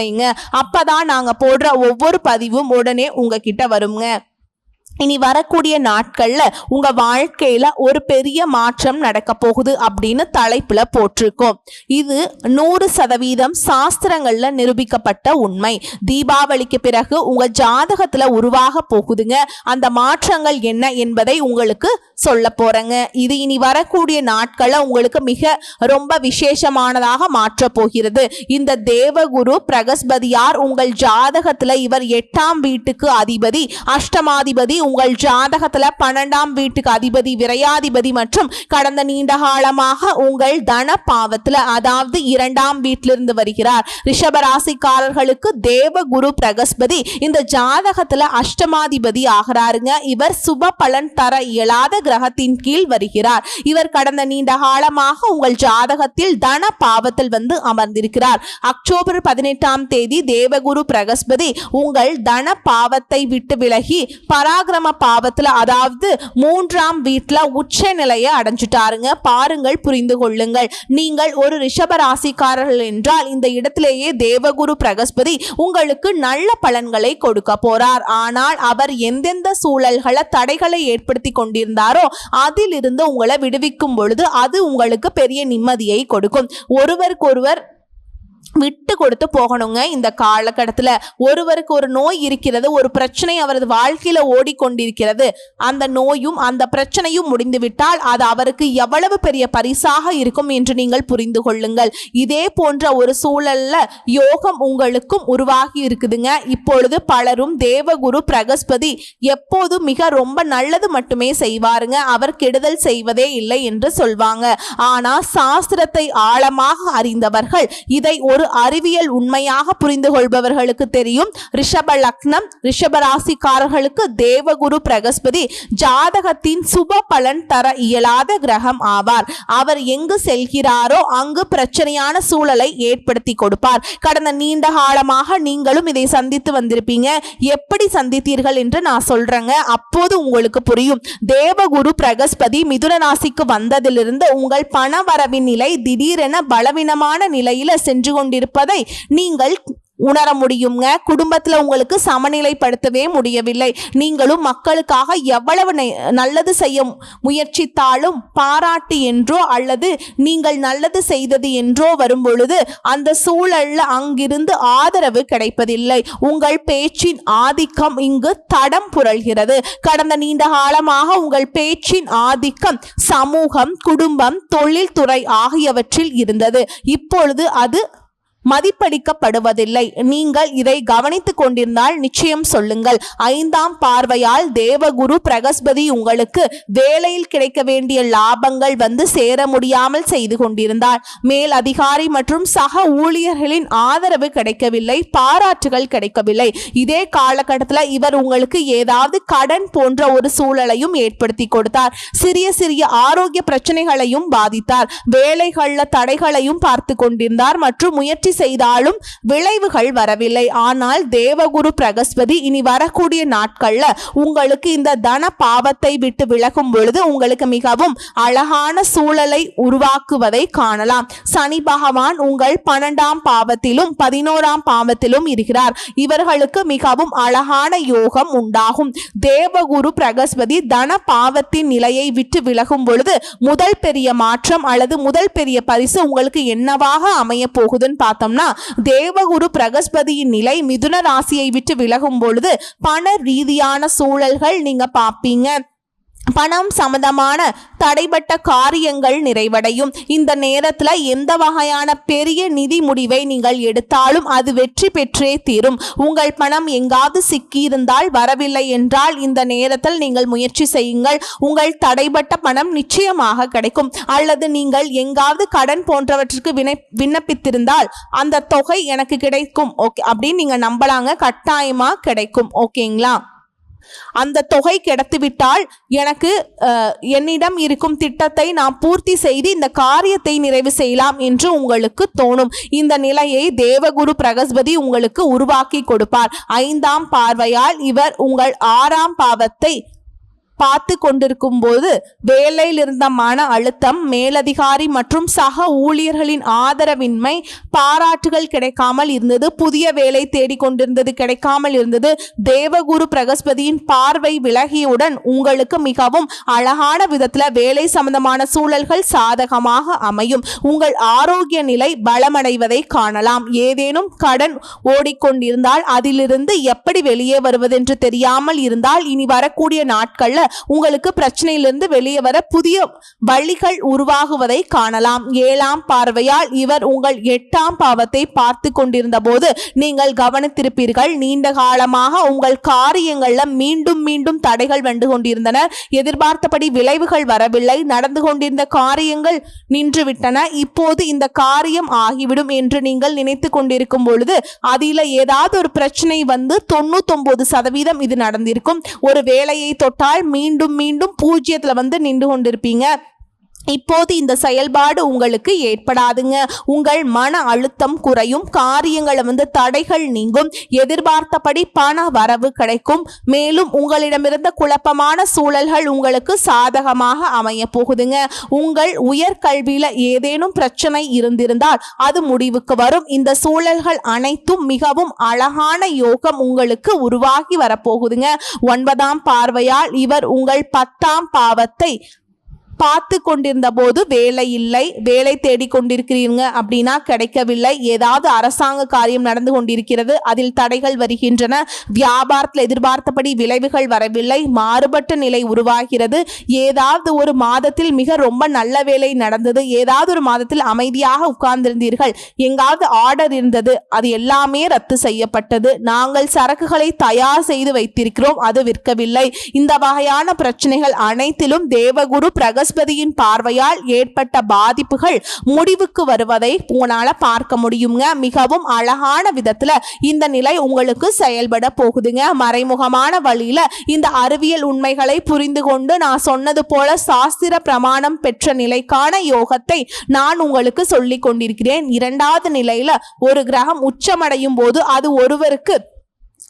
வைங்க. அப்பதான் நாங்க போடுற ஒவ்வொரு பதிவும் உடனே உங்ககிட்ட வருங்க. இனி வரக்கூடிய நாட்களில் உங்கள் வாழ்க்கையில் ஒரு பெரிய மாற்றம் நடக்க போகுது அப்படின்னு தலைப்பில் போட்டிருக்கோம். இது நூறு சதவீதம் சாஸ்திரங்களில் நிரூபிக்கப்பட்ட உண்மை. தீபாவளிக்கு பிறகு உங்கள் ஜாதகத்தில் உருவாக போகுதுங்க. அந்த மாற்றங்கள் என்ன என்பதை உங்களுக்கு சொல்ல போகிறேங்க இது இனி வரக்கூடிய நாட்களை உங்களுக்கு மிக ரொம்ப விசேஷமானதாக மாற்ற போகிறது. இந்த தேவகுரு பிரகஸ்பதியார் உங்கள் ஜாதகத்தில் இவர் எட்டாம் வீட்டுக்கு அதிபதி அஷ்டமாதிபதி உங்கள் ஜாதகத்துல பன்னெண்டாம் வீட்டுக்கு அதிபதி விரையாதிபதி மற்றும் கடந்த நீண்ட காலமாக உங்கள் தன பாவத்துல அதாவது இரண்டாம் வீட்டிலிருந்து வருகிறார். ரிஷபராசிக்காரர்களுக்கு தேவ குரு பிரகஸ்பதி இந்த ஜாதகத்துல அஷ்டமாதிபதி ஆகிறாருங்க. இவர் சுப பலன் தர இயலாத கிரகத்தின் கீழ் வருகிறார். இவர் கடந்த நீண்ட காலமாக உங்கள் ஜாதகத்தில் தன பாவத்தில் வந்து அமர்ந்திருக்கிறார். அக்டோபர் பதினெட்டாம் தேதி தேவகுரு பிரகஸ்பதி உங்கள் தன பாவத்தை விட்டு விலகி பராக பராக்கிரம பாவத்துல அதாவது மூன்றாம் வீட்டுல உச்ச நிலையை அடைஞ்சிட்டாருங்க. பாருங்கள் புரிந்து கொள்ளுங்கள். நீங்கள் ஒரு ரிஷப ராசிக்காரர்கள் என்றால் இந்த இடத்திலேயே தேவகுரு பிரகஸ்பதி உங்களுக்கு நல்ல பலன்களை கொடுக்க போறார். ஆனால் அவர் எந்தெந்த சூழல்களை தடைகளை ஏற்படுத்தி கொண்டிருந்தாரோ அதிலிருந்து உங்களை விடுவிக்கும் பொழுது அது உங்களுக்கு பெரிய நிம்மதியை கொடுக்கும். ஒருவருக்கொருவர் விட்டு கொடுத்து போகணுங்க. இந்த காலகட்டத்தில் ஒருவருக்கு ஒரு நோய் இருக்கிறது ஒரு பிரச்சனை அவரது வாழ்க்கையில் ஓடிக்கொண்டிருக்கிறது. அந்த நோயும் அந்த பிரச்சனையும் முடிந்துவிட்டால் அது அவருக்கு எவ்வளவு பெரிய பரிசாக இருக்கும் என்று நீங்கள் புரிந்து கொள்ளுங்கள். இதே போன்ற ஒரு சூழல்ல யோகம் உங்களுக்கும் உருவாகி இருக்குதுங்க. இப்பொழுது பலரும் தேவகுரு பிரகஸ்பதி எப்போது மிக ரொம்ப நல்லது மட்டுமே செய்வாருங்க. அவர் கெடுதல் செய்வதே இல்லை என்று சொல்வாங்க. ஆனால் சாஸ்திரத்தை ஆழமாக அறிந்தவர்கள் இதை ஒரு அறிவியல் உண்மையாக புரிந்து கொள்பவர்களுக்கு தெரியும். ரிஷப லக்னம் ரிஷப ராசிக்காரர்களுக்கு தேவகுரு பிரகஸ்பதி ஜாதகத்தின் சுப பலன் தர இயலாத கிரகம் ஆவார். அவர் எங்கு செல்கிறாரோ அங்கு பிரச்சனையான சூழலை ஏற்படுத்தி கொடுப்பார். கடந்த நீண்ட காலமாக நீங்களும் இதை சந்தித்து வந்திருப்பீங்க. எப்படி சந்தித்தீர்கள் என்று நான் சொல்றேங்க. அப்போது உங்களுக்கு புரியும். தேவகுரு பிரகஸ்பதி மிதுன ராசிக்கு வந்ததிலிருந்து உங்கள் பண வரவின் நிலை திடீரென பலவீனமான நிலையில சென்று கொண்டு கொண்டிருப்பதை நீங்கள் உணர முடியுங்க. குடும்பத்தில் உங்களுக்கு சமநிலைப்படுத்தவே முடியவில்லை. நீங்களும் மக்களுக்காக எவ்வளவு நெ- நல்லது செய்ய முயற்சித்தாலும் பாராட்டு என்றோ அல்லது நீங்கள் நல்லது செய்தது என்றோ வரும் பொழுது அந்த சூழல்ல அங்கிருந்து ஆதரவு கிடைப்பதில்லை. உங்கள் பேச்சின் ஆதிக்கம் இங்கு தடம் புரள்கிறது. கடந்த நீண்ட காலமாக உங்கள் பேச்சின் ஆதிக்கம் சமூகம் குடும்பம் தொழில்துறை ஆகியவற்றில் இருந்தது. இப்பொழுது அது மதிப்பளிக்கப்படுவதில்லை. நீங்கள் இதை கவனித்துக் கொண்டிருந்தால் நிச்சயம் சொல்லுங்கள். ஐந்தாம் பார்வையால் தேவகுரு பிரகஸ்பதி உங்களுக்கு வேலையில் கிடைக்க வேண்டிய லாபங்கள் வந்து சேர முடியாமல் செய்து கொண்டிருந்தார். மேல் அதிகாரி மற்றும் சக ஊழியர்களின் ஆதரவு கிடைக்கவில்லை பாராட்டுகள் கிடைக்கவில்லை. இதே காலகட்டத்தில் இவர் உங்களுக்கு ஏதாவது கடன் போன்ற ஒரு சூழலையும் ஏற்படுத்தி கொடுத்தார். சிறிய சிறிய ஆரோக்கிய பிரச்சனைகளையும் பாதித்தார். வேலைகளில் தடைகளையும் பார்த்து கொண்டிருந்தார் மற்றும் முயற்சி செய்தாலும் விளைவுகள் வரவில்லை. ஆனால் தேவகுரு பிரகஸ்பதி இனி வரக்கூடிய நாட்கள்ல உங்களுக்கு இந்த தன பாவத்தை விட்டு விலகும் பொழுது உங்களுக்கு மிகவும் அழகான சூழலை உருவாக்குவதை காணலாம். சனி பகவான் உங்கள் பன்னெண்டாம் பாவத்திலும் பதினோராம் பாவத்திலும் இருக்கிறார். இவர்களுக்கு மிகவும் அழகான யோகம் உண்டாகும். தேவகுரு பிரகஸ்பதி தன பாவத்தின் நிலையை விட்டு விலகும் பொழுது முதல் பெரிய மாற்றம் அல்லது முதல் பெரிய பரிசு உங்களுக்கு என்னவாக அமைய போகுதுன்னு பார்த்து பார்த்தோம்னா தேவகுரு பிரகஸ்பதியின் நிலை மிதுன ராசியை விட்டு விலகும் பொழுது பண ரீதியான சூழல்கள் நீங்க பார்ப்பீங்க. பணம் சம்பந்தமான தடைப்பட்ட காரியங்கள் நிறைவடையும். இந்த நேரத்தில் எந்த வகையான பெரிய நிதி முடிவை நீங்கள் எடுத்தாலும் அது வெற்றி பெற்றே தீரும். உங்கள் பணம் எங்காவது சிக்கியிருந்தால் வரவில்லை என்றால் இந்த நேரத்தில் நீங்கள் முயற்சி செய்யுங்கள். உங்கள் தடைப்பட்ட பணம் நிச்சயமாக கிடைக்கும். அல்லது நீங்கள் எங்காவது கடன் போன்றவற்றுக்கு வினை விண்ணப்பித்திருந்தால் அந்த தொகை எனக்கு கிடைக்கும். ஓகே அப்படின்னு நீங்கள் நம்பலாங்க. கட்டாயமாக கிடைக்கும். ஓகேங்களா? அந்த தொகை கிடைத்துவிட்டால் எனக்கு என்னிடம் இருக்கும் திட்டத்தை நான் பூர்த்தி செய்து இந்த காரியத்தை நிறைவு செய்யலாம் என்று உங்களுக்கு தோணும். இந்த நிலையை தேவகுரு பிரகஸ்பதி உங்களுக்கு உருவாக்கி கொடுப்பார். ஐந்தாம் பார்வையால் இவர் உங்கள் ஆறாம் பாவத்தை பார்த்து கொண்டிருக்கும் போது வேலையில் இருந்த மன அழுத்தம் மேலதிகாரி மற்றும் சக ஊழியர்களின் ஆதரவின்மை பாராட்டுகள் கிடைக்காமல் இருந்தது புதிய வேலை தேடிக்கொண்டிருந்தது கிடைக்காமல் இருந்தது. தேவகுரு பிரகஸ்பதியின் பார்வை விலகியவுடன் உங்களுக்கு மிகவும் அழகான விதத்துல வேலை சம்பந்தமான சூழல்கள் சாதகமாக அமையும். உங்கள் ஆரோக்கிய நிலை பலமடைவதை காணலாம். ஏதேனும் கடன் ஓடிக்கொண்டிருந்தால் அதிலிருந்து எப்படி வெளியே வருவதென்று தெரியாமல் இருந்தால் இனி வரக்கூடிய நாட்கள்ல உங்களுக்கு பிரச்சனையிலிருந்து வெளியே வர புதிய வழிகள் உருவாகுவதை காணலாம். ஏழாம் பார்வையால் இவர் உங்கள் எட்டாம் பாவத்தை பார்த்து கொண்டிருந்த போது நீங்கள் கவனித்திருப்பீர்கள். நீண்ட காலமாக உங்கள் காரியங்கள்ல மீண்டும் மீண்டும் தடைகள் வந்து கொண்டிருந்தன. எதிர்பார்த்தபடி விளைவுகள் வரவில்லை. நடந்து கொண்டிருந்த காரியங்கள் நின்றுவிட்டன. இப்போது இந்த காரியம் ஆகிவிடும் என்று நீங்கள் நினைத்து கொண்டிருக்கும் பொழுது அதில ஏதாவது ஒரு பிரச்சனை வந்து தொண்ணூத்தொன்பது சதவீதம் இது நடந்திருக்கும். ஒரு வேலையை தொட்டால் மீண்டும் மீண்டும் பூஜ்ஜியத்தில் வந்து நின்று கொண்டிருப்பீங்க. இப்போது இந்த செயல்பாடு உங்களுக்கு ஏற்படாதுங்க. உங்கள் மன அழுத்தம் குறையும். காரியங்களை வந்து தடைகள் நீங்கும். எதிர்பார்த்தபடி பண வரவு கிடைக்கும். மேலும் உங்களிடமிருந்த குழப்பமான சூழல்கள் உங்களுக்கு சாதகமாக அமைய போகுதுங்க உங்கள் உயர்கல்வியில ஏதேனும் பிரச்சனை இருந்திருந்தால் அது முடிவுக்கு வரும். இந்த சூழல்கள் அனைத்தும் மிகவும் அழகான யோகம் உங்களுக்கு உருவாகி வரப்போகுதுங்க. ஒன்பதாம் பார்வையால் இவர் உங்கள் பத்தாம் பாவத்தை பார்த்து கொண்டிருந்த போது வேலை இல்லை வேலை தேடிக் கொண்டிருக்கிறீங்க அப்படின்னா கிடைக்கவில்லை. ஏதாவது அரசாங்க காரியம் நடந்து கொண்டிருக்கிறது அதில் தடைகள் வருகின்றன. வியாபாரத்தில் எதிர்பார்த்தபடி விளைவுகள் வரவில்லை. மாறுபட்ட நிலை உருவாகிறது. ஏதாவது ஒரு மாதத்தில் மிக ரொம்ப நல்ல வேலை நடந்தது. ஏதாவது ஒரு மாதத்தில் அமைதியாக உட்கார்ந்திருந்தீர்கள். எங்காவது ஆர்டர் இருந்தது. அது எல்லாமே ரத்து செய்யப்பட்டது. நாங்கள் சரக்குகளை தயார் செய்து வைத்திருக்கிறோம். அது விற்கவில்லை. இந்த வகையான பிரச்சனைகள் அனைத்திலும் தேவகுரு பிரகஸ்பதியின் பார்வையால் ஏற்பட்ட பாதிப்புகள் முடிவுக்கு வருவதை உங்களால் பார்க்க முடியுங்க. மிகவும் அழகான விதத்துல இந்த நிலை உங்களுக்கு செயல்பட போகுதுங்க. மறைமுகமான வழியில இந்த அறிவியல் உண்மைகளை புரிந்து கொண்டு நான் சொன்னது போல சாஸ்திர பிரமாணம் பெற்ற நிலைக்கான யோகத்தை நான் உங்களுக்கு சொல்லிக் கொண்டிருக்கிறேன். இரண்டாவது நிலையில ஒரு கிரகம் உச்சமடையும் போது அது ஒருவருக்கு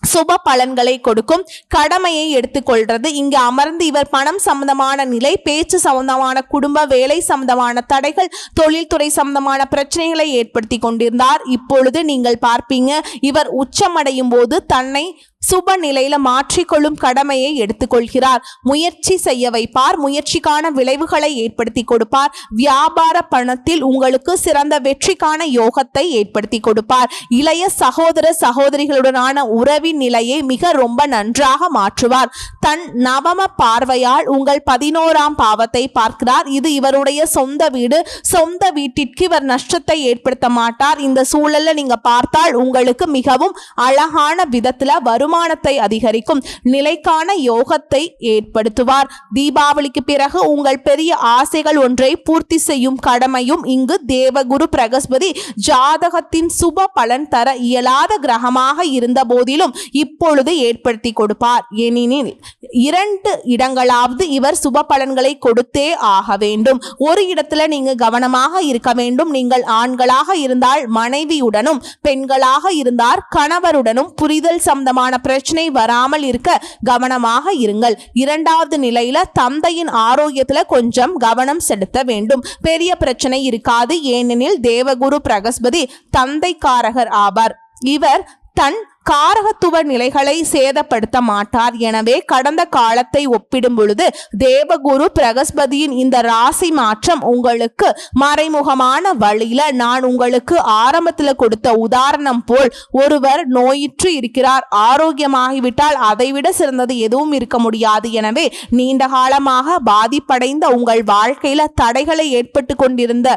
சுப பலன்களை கொடுக்கும் கடமையை எடுத்துக்கொள்றது. இங்கு அமர்ந்து இவர் பணம் சம்பந்தமான நிலை பேச்சு சம்பந்தமான குடும்ப வேலை சம்பந்தமான தடைகள் தொழில்துறை சம்பந்தமான பிரச்சனைகளை ஏற்படுத்தி கொண்டிருந்தார். இப்பொழுது நீங்கள் பார்ப்பீங்க இவர் உச்சமடையும் போது தன்னை சுப நிலையில மாற்றிக்கொள்ளும் கடமையை எடுத்துக்கொள்கிறார். முயற்சி செய்ய வைப்பார். முயற்சிக்கான விளைவுகளை ஏற்படுத்தி கொடுப்பார். வியாபார பணத்தில் உங்களுக்கு சிறந்த வெற்றிக்கான யோகத்தை ஏற்படுத்தி கொடுப்பார். இளைய சகோதர சகோதரிகளுடனான உறவின் நிலையை மிக ரொம்ப நன்றாக மாற்றுவார். தன் நவம பார்வையால் உங்கள் பதினோராம் பாவத்தை பார்க்கிறார். இது இவருடைய சொந்த வீடு. சொந்த வீட்டிற்கு இவர் நஷ்டத்தை ஏற்படுத்த மாட்டார். இந்த சூழல்ல நீங்க பார்த்தால் உங்களுக்கு மிகவும் அழகான விதத்துல வருமானத்தை அதிகரிக்கும் நிலைக்கான யோகத்தை ஏற்படுத்துவார். தீபாவளிக்கு பிறகு உங்கள் பெரிய ஆசைகள் ஒன்றை பூர்த்தி செய்யும் கடமையும் இங்கு தேவகுரு பிரகஸ்பதி ஜாதகத்தின் சுப பலன் தர இயலாத கிரகமாக இருந்த போதிலும் இப்பொழுது ஏற்படுத்தி கொடுப்பார். எனினில் இரண்டு இடங்களாவது இவர் சுப பலன்களை கொடுத்தே ஆக வேண்டும். ஒரு இடத்துல நீங்க கவனமாக இருக்க வேண்டும். நீங்கள் ஆண்களாக இருந்தால் மனைவியுடனும் பெண்களாக இருந்தால் கணவருடனும் புரிதல் சம்பந்தமான பிரச்சனை வராமல் இருக்க கவனமாக இருங்கள். இரண்டாவது நிலையில தந்தையின் ஆரோக்கியத்துல கொஞ்சம் கவனம் செலுத்த வேண்டும். பெரிய பிரச்சனை இருக்காது. ஏனெனில் தேவகுரு பிரகஸ்பதி தந்தைக்காரகர் ஆவார். இவர் தன் காரகத்துவ நிலைகளை சேதப்படுத்த மாட்டார். எனவே கடந்த காலத்தை ஒப்பிடும் பொழுது தேவகுரு பிரகஸ்பதியின் இந்த ராசி மாற்றம் உங்களுக்கு மறைமுகமான வழியில நான் உங்களுக்கு ஆரம்பத்தில் கொடுத்த உதாரணம் போல் ஒருவர் நோயிற்று இருக்கிறார். ஆரோக்கியமாகிவிட்டால் அதைவிட சிறந்தது எதுவும் இருக்க முடியாது. எனவே நீண்ட காலமாக பாதிப்படைந்த உங்கள் வாழ்க்கையில தடைகளை ஏற்பட்டு கொண்டிருந்த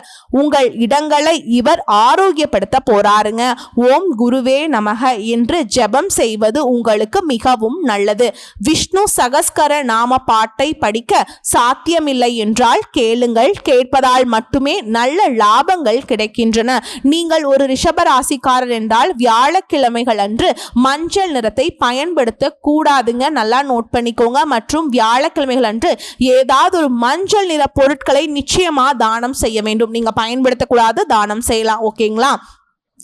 உங்கள் இடங்களை இவர் ஆரோக்கியப்படுத்த போறாருங்க. ஓம் குருவே நமக என்று ஜெபம் செய்வது உங்களுக்கு மிகவும் நல்லது. விஷ்ணு சகஸ்கர நாம பாட்டை படிக்க சாத்தியமில்லை என்றால் கேளுங்கள். கேட்பதால் மட்டுமே நல்ல லாபங்கள் கிடைக்கின்றன. நீங்கள் ஒரு ரிஷபராசிக்காரர் என்றால் வியாழக்கிழமைகள் அன்று மஞ்சள் நிறத்தை பயன்படுத்த கூடாதுங்க. நல்லா நோட் பண்ணிக்கோங்க. மற்றும் வியாழக்கிழமைகள் அன்று ஏதாவது ஒரு மஞ்சள் நிற பொருட்களை நிச்சயமா தானம் செய்ய வேண்டும். நீங்க பயன்படுத்தக்கூடாது தானம் செய்யலாம். ஓகேங்களா?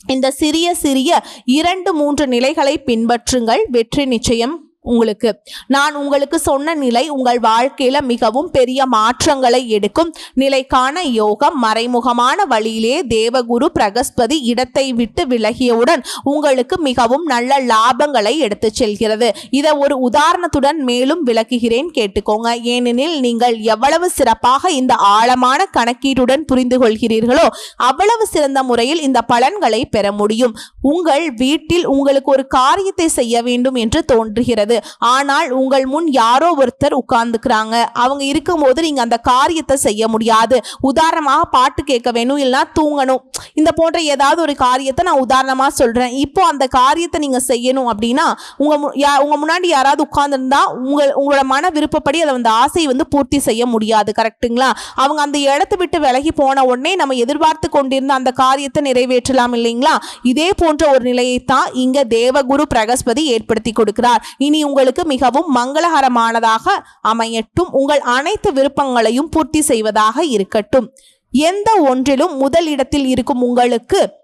இந்த சிறிய சிறிய இரண்டு மூன்று நிலைகளை பின்பற்றுங்கள். வெற்றி நிச்சயம். உங்களுக்கு. நான் உங்களுக்கு சொன்ன நிலை உங்கள் வாழ்க்கையில மிகவும் பெரிய மாற்றங்களை எடுக்கும். நிலைக்கான யோகம் மறைமுகமான வழியிலே தேவகுரு பிரகஸ்பதி இடத்தை விட்டு விலகியவுடன் உங்களுக்கு மிகவும் நல்ல லாபங்களை எடுத்து செல்கிறது. இதை ஒரு உதாரணத்துடன் மேலும் விளக்குகிறேன் கேட்டுக்கோங்க. ஏனெனில் நீங்கள் எவ்வளவு சிறப்பாக இந்த ஆழமான கணக்கீட்டுடன் புரிந்து கொள்கிறீர்களோ அவ்வளவு சிறந்த முறையில் இந்த பலன்களை பெற முடியும். உங்கள் வீட்டில் உங்களுக்கு ஒரு காரியத்தை செய்ய வேண்டும் என்று தோன்றுகிறது. ஆனால் உங்கள் முன் யாரோ ஒருத்தர் உட்கார்ந்துக்கிறாங்க. அவங்க இருக்கும்போது நீங்கள் அந்த காரியத்தை செய்ய முடியாது. உதாரணமாக பாட்டு கேட்க வேணும் இல்லைன்னா தூங்கணும். இந்த போன்ற ஏதாவது ஒரு காரியத்தை நான் உதாரணமாக சொல்கிறேன் இப்போ அந்த காரியத்தை நீங்கள் செய்யணும் அப்படின்னா உங்கள் யா- உங்கள் முன்னாடி யாராவது உட்கார்ந்துருந்தா உங்கள் உங்களோட மன விருப்பப்படி அதை அந்த ஆசையை வந்து பூர்த்தி செய்ய முடியாது. கரெக்ட்டுங்களா? அவங்க அந்த இடத்தை விட்டு விலகி போன உடனே நம்ம எதிர்பார்த்து கொண்டிருந்த அந்த காரியத்தை நிறைவேற்றலாம் இல்லைங்களா? இதே போன்ற ஒரு நிலையை தான் தேவகுரு பிரகஸ்பதி ஏற்படுத்தி கொடுக்கிறார். இனி உங்களுக்கு மிகவும் மங்களகரமானதாக அமையட்டும். உங்கள் அனைத்து விருப்பங்களையும் பூர்த்தி செய்வதாக இருக்கட்டும். எந்த ஒன்றிலும் முதலிடத்தில் இருக்கும் உங்களுக்கு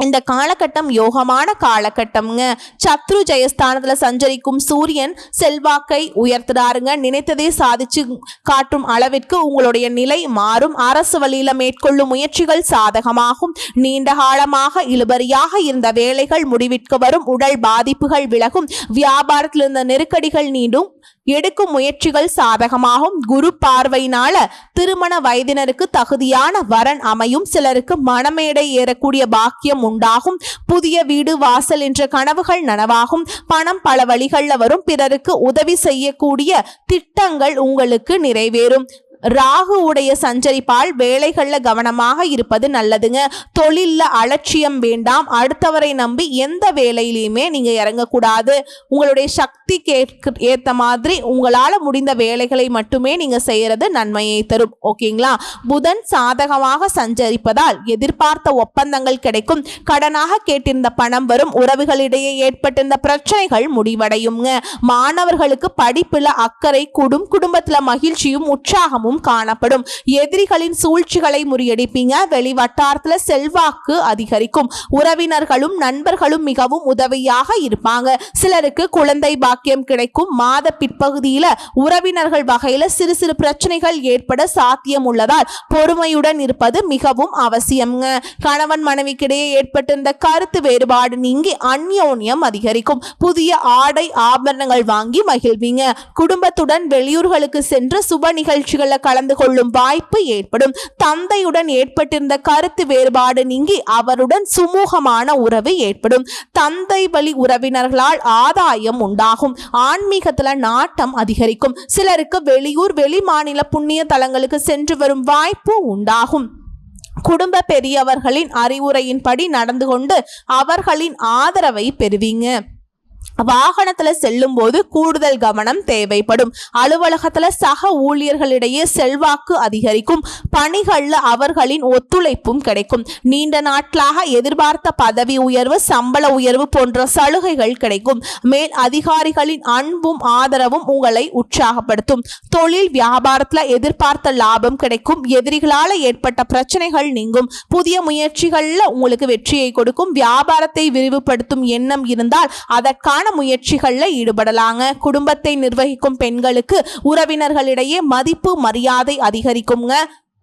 இந்த காலகட்டம் யோகமான காலகட்டம்ங்க. சத்ரு ஜெயஸ்தானத்தில் சஞ்சரிக்கும் சூரியன் செல்வாக்கை உயர்த்துறாருங்க. நினைத்ததே சாதிச்சு காட்டும் அளவிற்கு உங்களுடைய நிலை மாறும். அரசு வழியில் மேற்கொள்ளும் முயற்சிகள் சாதகமாகும். நீண்ட காலமாக இழுபறியாக இருந்த வேலைகள் முடிவிற்கு வரும். உடல் பாதிப்புகள் விலகும். வியாபாரத்தில் இருந்த நெருக்கடிகள் நீண்டும். எடுக்கும் முயற்சிகள் சாதகமாகும். குரு பார்வையினால திருமண வயதினருக்கு தகுதியான வரன் அமையும். சிலருக்கு மனமேடை ஏறக்கூடிய பாக்கியம் உண்டாகும். புதிய வீடு வாசல் என்ற கனவுகள் நனவாகும். பணம் பல வழிகளில் வரும். பிறருக்கு உதவி செய்யக்கூடிய திட்டங்கள் உங்களுக்கு நிறைவேறும். ராகு உடைய சஞ்சரிப்பால் வேலைகள்ல கவனமாக இருப்பது நல்லதுங்க. தொழில்ல அலட்சியம் வேண்டாம். அடுத்தவரை நம்பி எந்த வேலையிலையுமே நீங்க இறங்கக்கூடாது. உங்களுடைய சக்தி கேட்க ஏத்த மாதிரி உங்களால முடிந்த வேலைகளை மட்டுமே நீங்க செய்யறது நன்மையை தரும். ஓகேங்களா? புதன் சாதகமாக சஞ்சரிப்பதால் எதிர்பார்த்த ஒப்பந்தங்கள் கிடைக்கும். கடனாக கேட்டிருந்த பணம் வரும். உறவுகளிடையே ஏற்பட்டிருந்த பிரச்சனைகள் முடிவடையுங்க. மாணவர்களுக்கு படிப்புல அக்கறை கூடும் குடும்பத்துல மகிழ்ச்சியும் உற்சாகமும் காணப்படும். எதிரிகளின் சூழ்ச்சிகளை முறியடிப்பீங்க. வெளி வட்டாரத்துல செல்வாக்கு அதிகரிக்கும். உறவினர்களும் நண்பர்களும் மிகவும் உதவியாக இருப்பாங்க. சிலருக்கு குழந்தை பாக்கியம் கிடைக்கும். மாத பிற்பகுதியில உறவினர்கள் வகையில சிறு சிறு பிரச்சனைகள் ஏற்பட சாத்தியம் உள்ளதால் பொறுமையுடன் இருப்பது மிகவும் அவசியம்ங்க. கணவன் மனைவிக்கிடையே ஏற்பட்டிருந்த கருத்து வேறுபாடு நீங்கி அந்யோன்யம் அதிகரிக்கும். புதிய ஆடை ஆபரணங்கள் வாங்கி மகிழ்வீங்க. குடும்பத்துடன் வெளியூர்களுக்கு சென்று சுப நிகழ்ச்சிகளில் கலந்து கொள்ளும் வாய்ப்பு ஏற்படும். தந்தையுடன் ஏற்பட்டிருந்த கருத்து வேறுபாடு நீங்கி அவருடன் சுமூகமான உறவு ஏற்படும். தந்தை வழி உறவினர்களால் ஆதாயம் உண்டாகும். ஆன்மீகத்துல நாட்டம் அதிகரிக்கும். சிலருக்கு வெளியூர் வெளி மாநில புண்ணிய தலங்களுக்கு சென்று வரும் வாய்ப்பு உண்டாகும். குடும்ப பெரியவர்களின் அறிவுரையின்படி நடந்து கொண்டு அவர்களின் ஆதரவை பெறுவீங்க. வாகனத்துல செல்லும் போது கூடுதல் கவனம் தேவைப்படும். அலுவலகத்துல சக ஊழியர்களிடையே செல்வாக்கு அதிகரிக்கும். பணிகள்ல அவர்களின் ஒத்துழைப்பும் கிடைக்கும். நீண்ட நாட்களாக எதிர்பார்த்த பதவி உயர்வு சம்பள உயர்வு போன்ற சலுகைகள் கிடைக்கும். மேல் அதிகாரிகளின் அன்பும் ஆதரவும் உங்களை உற்சாகப்படுத்தும். தொழில் வியாபாரத்துல எதிர்பார்த்த லாபம் கிடைக்கும். எதிரிகளால ஏற்பட்ட பிரச்சனைகள் நீங்கும். புதிய முயற்சிகள்ல உங்களுக்கு வெற்றியை கொடுக்கும். வியாபாரத்தை விரிவுபடுத்தும் எண்ணம் இருந்தால் அதற்கான முயற்சிகளில் ஈடுபடலாங்க. குடும்பத்தை நிர்வகிக்கும் பெண்களுக்கு உறவினர்களிடையே மதிப்பு மரியாதை அதிகரிக்குங்க.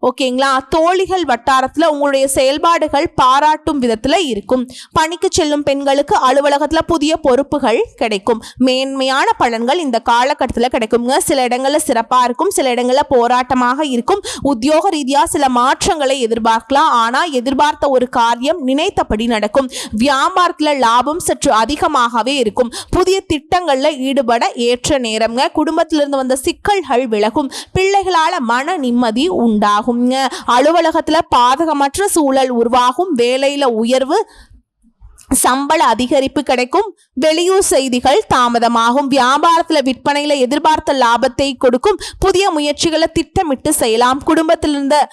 ஓகேங்களா? தோழிகள் வட்டாரத்தில் உங்களுடைய செயல்பாடுகள் பாராட்டும் விதத்தில் இருக்கும். பணிக்கு செல்லும் பெண்களுக்கு அலுவலகத்தில் புதிய பொறுப்புகள் கிடைக்கும். மேன்மையான பலன்கள் இந்த காலகட்டத்தில் கிடைக்குங்க சில இடங்களில் சிறப்பாக இருக்கும் சில இடங்களில் போராட்டமாக இருக்கும். உத்தியோக ரீதியாக சில மாற்றங்களை எதிர்பார்க்கலாம். ஆனால் எதிர்பார்த்த ஒரு காரியம் நினைத்தபடி நடக்கும். வியாபாரத்தில் லாபம் சற்று அதிகமாகவே இருக்கும். புதிய திட்டங்களில் ஈடுபட ஏற்ற நேரம்ங்க குடும்பத்திலிருந்து வந்த சிக்கல்கள் விலகும். பிள்ளைகளால் மன நிம்மதி உண்டாகும். உண்டாகுங்க அலுவலகத்தில் பாதகமற்ற சூழல் உருவாகும். வேலையில் உயர்வு சம்பள அதிகரிப்பு கிடைக்கும். வெளியூர் செய்திகள் தாமதமாகும். வியாபாரத்தில் விற்பனையில் எதிர்பார்த்த லாபத்தை கொடுக்கும். புதிய முயற்சிகளை திட்டமிட்டு செய்யலாம். குடும்பத்தில் இருந்த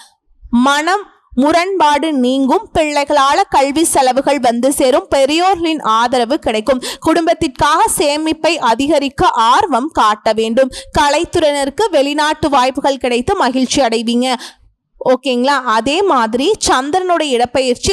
மனம் முரண்பாடு நீங்கும். பிள்ளைகளால கல்வி செலவுகள் வந்து சேரும். பெரியோர்களின் ஆதரவு கிடைக்கும். குடும்பத்திற்காக சேமிப்பை அதிகரிக்க ஆர்வம் காட்ட வேண்டும். கலைத்துறையினருக்கு வெளிநாட்டு வாய்ப்புகள் கிடைத்து மகிழ்ச்சி அடைவீங்க. ஓகேங்களா? அதே மாதிரி சந்திரனுடைய இடப்பெயர்ச்சி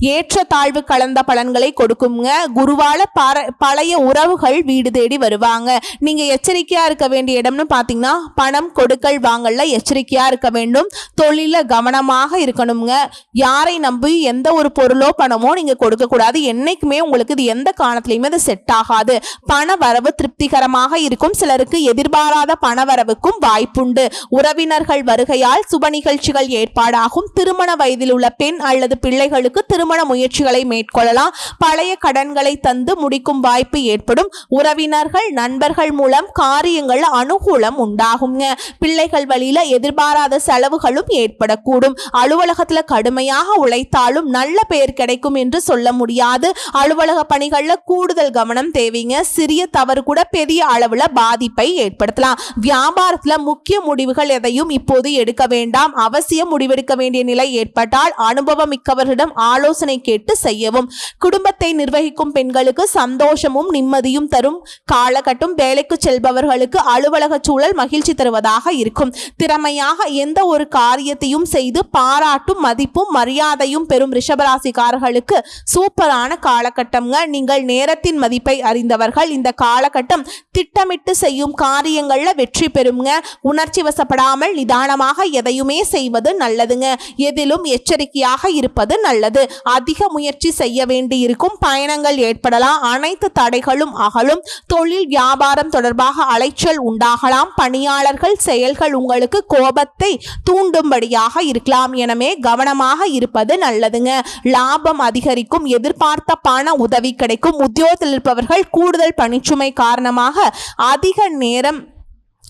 ஏற்ற தாழ்வு கலந்த பலன்களை கொடுக்குங்க. குருவால பர பழைய உறவுகள் வீடு தேடி வருவாங்க. நீங்க எச்சரிக்கையா இருக்க வேண்டிய இடம்னு பாத்தீங்கன்னா பணம் கொடுக்கல் வாங்கல எச்சரிக்கையா இருக்க வேண்டும். தொழில கவனமாக இருக்கணுங்க. யாரை நம்பி எந்த ஒரு பொருளோ பணமோ நீங்க கொடுக்க கூடாது என்னைக்குமே உங்களுக்கு இது எந்த காலத்திலையுமே அது செட் ஆகாது. பண வரவு திருப்திகரமாக இருக்கும். சிலருக்கு எதிர்பாராத பண வரவுக்கும் வாய்ப்புண்டு. உறவினர்கள் வருகையால் சுப நிகழ்ச்சிகள் ஏற்பாடாகும். திருமண வயதில் உள்ள பெண் அல்லது பிள்ளைகளுக்கு திருமண முயற்சிகளை மேற்கொள்ளலாம். பழைய கடன்களை தந்து முடிக்கும் வாய்ப்பு ஏற்படும். உறவினர்கள் நண்பர்கள் மூலம் காரியங்கள் அனுகூலம் உண்டாகுங்க. பிள்ளைகள் வழியில எதிர்பாராத செலவுகளும் ஏற்படக்கூடும். அலுவலகத்துல கடுமையாக உழைத்தாலும் நல்ல பெயர் கிடைக்கும் என்று சொல்ல முடியாது. அலுவலக பணிகள்ல கூடுதல் கவனம் தேவைங்க. சிறிய தவறு கூட பெரிய அளவுல பாதிப்பை ஏற்படுத்தலாம். வியாபாரத்துல முக்கிய முடிவுகள் எதையும் இப்போது எடுக்க வேண்டாம். அவசியம் முடிவெடுக்க வேண்டிய நிலை ஏற்பட்டால் அனுபவம் மிக்கவர்களிடம் ஆலோசனை கேட்டு செய்யவும். குடும்பத்தை நிர்வகிக்கும் பெண்களுக்கு சந்தோஷமும் நிம்மதியும் தரும். காலகட்டம் வேலைக்கு செல்பவர்களுக்கு அலுவலக சூழல் மகிழ்ச்சி தருவதாக இருக்கும். திறமையாக எந்த ஒரு காரியத்தையும் செய்து பாராட்டும் மதிப்பும் மரியாதையும் பெறும் ரிஷபராசிக்காரர்களுக்கு சூப்பரான காலகட்டம்ங்க. நீங்கள் நேரத்தின் மதிப்பை அறிந்தவர்கள். இந்த காலகட்டம் திட்டமிட்டு செய்யும் காரியங்களில் வெற்றி பெறுங்க உணர்ச்சி வசப்படாமல் நிதானமாக எதையுமே செய்வது நல்லதுங்க. எதிலும் எச்சரிக்கையாக இருப்பது நல்லது. அதிக முயற்சி செய்ய வேண்டியிருக்கும் பயணங்கள் ஏற்படலாம். அனைத்து தடைகளும் அகலும். தொழில் வியாபாரம் தொடர்பாக அலைச்சல் உண்டாகலாம். பணியாளர்கள் செயல்கள் உங்களுக்கு கோபத்தை தூண்டும்படியாக இருக்கலாம். எனவே கவனமாக இருப்பது நல்லதுங்க. லாபம் அதிகரிக்கும். எதிர்பார்த்த பண உதவி கிடைக்கும். உத்தியோகத்தில் இருப்பவர்கள் கூடுதல் பணிச்சுமை காரணமாக அதிக நேரம்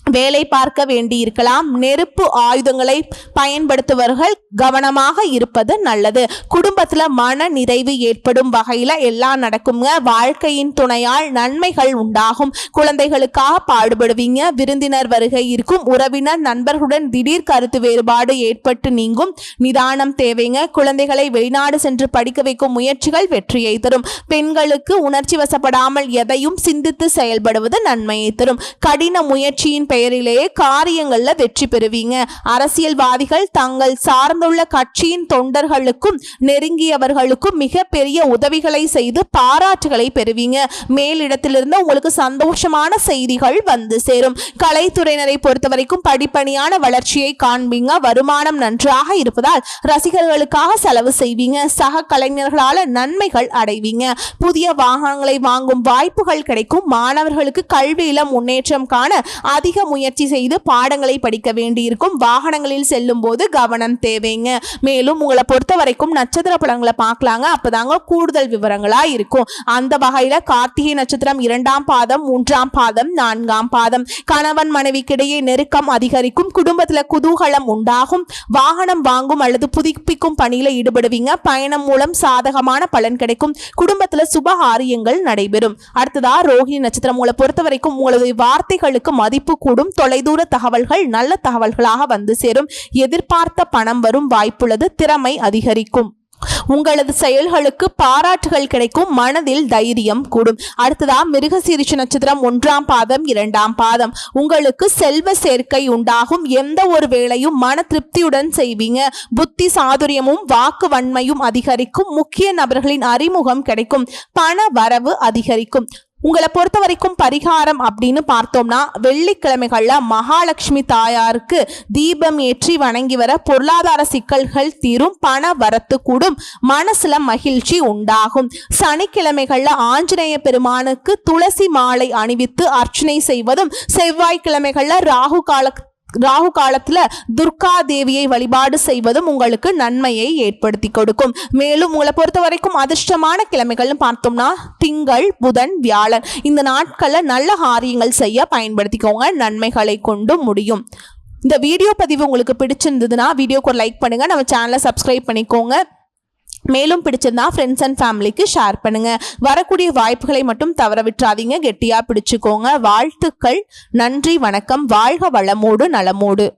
வேலை பார்க்க வேண்டியிருக்கலாம். நெருப்பு ஆயுதங்களை பயன்படுத்துபவர்கள் கவனமாக இருப்பது நல்லது. குடும்பத்தில் மன நிறைவு ஏற்படும் வகையில் எல்லாம் நடக்குங்க. வாழ்க்கையின் துணையால் நன்மைகள் உண்டாகும். குழந்தைகளுக்காக பாடுபடுவீங்க. விருந்தினர் வருகை இருக்கும். உறவினர் நண்பர்களுடன் திடீர் கருத்து வேறுபாடு ஏற்பட்டு நீங்கும். நிதானம் தேவைங்க. குழந்தைகளை வெளிநாடு சென்று படிக்க வைக்கும் முயற்சிகள் வெற்றியை தரும். பெண்களுக்கு உணர்ச்சி வசப்படாமல் எதையும் சிந்தித்து செயல்படுவது நன்மையை தரும். கடின முயற்சியின் பெயரிலேயே காரியங்கள்ல வெற்றி பெறுவீங்க. அரசியல்வாதிகள் தங்கள் சார்ந்துள்ள கட்சியின் தொண்டர்களுக்கும் நெருங்கியவர்களுக்கும் மிகப்பெரிய உதவிகளை செய்து பாராட்டுகளை பெறுவீங்க. மேலிடத்திலிருந்து உங்களுக்கு சந்தோஷமான செய்திகள் வந்து சேரும். கலைத்துறையினரை பொறுத்தவரைக்கும் படிப்பணியான வளர்ச்சியை காண்பீங்க. வருமானம் நன்றாக இருப்பதால் ரசிகர்களுக்காக செலவு செய்வீங்க. சக கலைஞர்களால நன்மைகள் அடைவீங்க. புதிய வாகனங்களை வாங்கும் வாய்ப்புகள் கிடைக்கும். மாணவர்களுக்கு கல்வியில முன்னேற்றம் காண அதிக முயற்சி செய்து பாடங்களை படிக்க வேண்டியிருக்கும். வாகனங்களில் செல்லும் போது கவனம் தேவைங்க. மேலும் உங்களை பொறுத்த வரைக்கும் நட்சத்திர படங்களை பார்க்கலாங்க. அப்போதாங்க கூடுதல் விவரங்களா இருக்கும். அந்த வகையில கார்த்திகை நட்சத்திரம் இரண்டாம் பாதம் மூன்றாம் பாதம் நான்காம் பாதம். கணவன் மனைவிக்கிடையே நெருக்கம் அதிகரிக்கும். குடும்பத்துல குதூகலம் உண்டாகும். வாகனம் வாங்கும் அல்லது புதுப்பிக்கும் பணியில ஈடுபடுவீங்க. பயணம் மூலம் சாதகமான பலன் கிடைக்கும். குடும்பத்துல சுப ஆரியங்கள் நடைபெறும். அடுத்ததா ரோஹிணி நட்சத்திரம். உங்களை பொறுத்த வரைக்கும் உங்களது வார்த்தைகளுக்கு மதிப்பு கூடும் தொலைதூர தகவல்கள் நல்ல தகவல்களாக வந்து சேரும். எதிர்பார்த்த பணம் வரும் வாய்ப்புள்ளது திறமை அதிகரிக்கும். உங்களது செயல்களுக்கு பாராட்டுகள் கிடைக்கும் மனதில் தைரியம் கூடும். அடுத்ததா மிருகசீரிஷ நட்சத்திரம் ஒன்றாம் பாதம் இரண்டாம் பாதம். உங்களுக்கு செல்வ சேர்க்கை உண்டாகும். எந்த ஒரு வேலையும் மன திருப்தியுடன் செய்வீங்க. புத்தி சாதுரியமும் வாக்கு வன்மையும் அதிகரிக்கும். முக்கிய நபர்களின் அறிமுகம் கிடைக்கும். பண வரவு அதிகரிக்கும். உங்களை பொறுத்த வரைக்கும் பரிகாரம் அப்படின்னு பார்த்தோம்னா வெள்ளிக்கிழமைகளில் மகாலட்சுமி தாயாருக்கு தீபம் ஏற்றி வணங்கி வர பொருளாதார சிக்கல்கள் தீரும் பண வரத்து கூடும் மனசுல மகிழ்ச்சி உண்டாகும். சனிக்கிழமைகளில் ஆஞ்சநேய பெருமானுக்கு துளசி மாலை அணிவித்து அர்ச்சனை செய்வதும் செவ்வாய்க்கிழமைகளில் ராகு கால ராகு காலத்துல துர்கா தேவியை வழிபாடு செய்வதும் உங்களுக்கு நன்மையை ஏற்படுத்தி கொடுக்கும். மேலும் உங்களை பொறுத்த வரைக்கும் அதிர்ஷ்டமான கிழமைகள்னு பார்த்தோம்னா திங்கள் புதன் வியாழன். இந்த நாட்களில் நல்ல காரியங்கள் செய்ய பயன்படுத்திக்கோங்க. நன்மைகளை கொண்டு முடியும். இந்த வீடியோ பதிவு உங்களுக்கு பிடிச்சிருந்ததுன்னா வீடியோக்கு ஒரு லைக் பண்ணுங்க. நம்ம சேனலை சப்ஸ்கிரைப் பண்ணிக்கோங்க. மேலும் பிடிச்சிருந்தா ஃப்ரெண்ட்ஸ் அண்ட் ஃபேமிலிக்கு ஷேர் பண்ணுங்க. வரக்கூடிய வாய்ப்புகளை மட்டும் தவற விட்டுறாதீங்க. கெட்டியா பிடிச்சுக்கோங்க. வாழ்த்துக்கள். நன்றி வணக்கம். வாழ்க வளமோடு நலமோடு.